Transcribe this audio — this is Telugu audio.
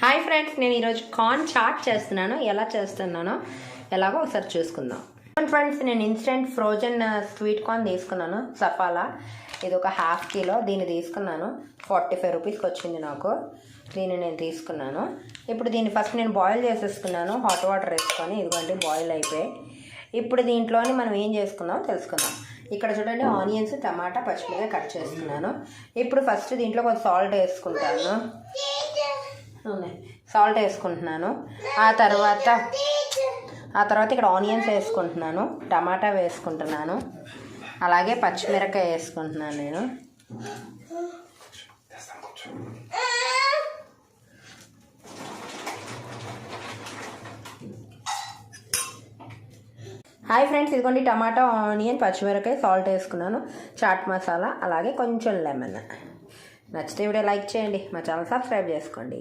హాయ్ ఫ్రెండ్స్ నేను ఈరోజు కార్న్ చాట్ చేస్తున్నాను. ఎలా చేస్తున్నానో ఎలాగో ఒకసారి చూసుకుందాం. ఫ్రెండ్స్ నేను ఇన్స్టెంట్ ఫ్రోజన్ స్వీట్ కార్న్ తీసుకున్నాను. సఫాలా. ఇది ఒక హాఫ్ కిలో దీన్ని తీసుకున్నాను. ఫార్టీ ఫైవ్ రూపీస్కి వచ్చింది నాకు. దీన్ని నేను తీసుకున్నాను. ఇప్పుడు దీన్ని ఫస్ట్ నేను బాయిల్ చేసేసుకున్నాను. హాట్ వాటర్ వేసుకొని ఇదిగోండి బాయిల్ అయిపోయి. ఇప్పుడు దీంట్లోని మనం ఏం చేసుకుందాం తెలుసుకుందాం. ఇక్కడ చూడండి ఆనియన్స్ టమాటా పచ్చిమిరపకాయ కట్ చేసుకున్నాను ఇప్పుడు ఫస్ట్ దీంట్లో కొంచెం సాల్ట్ వేసుకుంటాను. ఉన్నాయి సాల్ట్ వేసుకుంటున్నాను. ఆ తర్వాత ఆ తర్వాత ఇక్కడ ఆనియన్స్ వేసుకుంటున్నాను. టమాటా వేసుకుంటున్నాను. అలాగే పచ్చిమిరకాయ వేసుకుంటున్నాను నేను. హాయ్ ఫ్రెండ్స్ ఇదిగోండి టమాటా ఆనియన్ పచ్చిమిరకాయ సాల్ట్ వేసుకున్నాను. చాట్ మసాలా అలాగే కొంచెం లెమన్ నచ్చితే వీడియో లైక్ చేయండి మా ఛానల్ సబ్స్క్రైబ్ చేసుకోండి.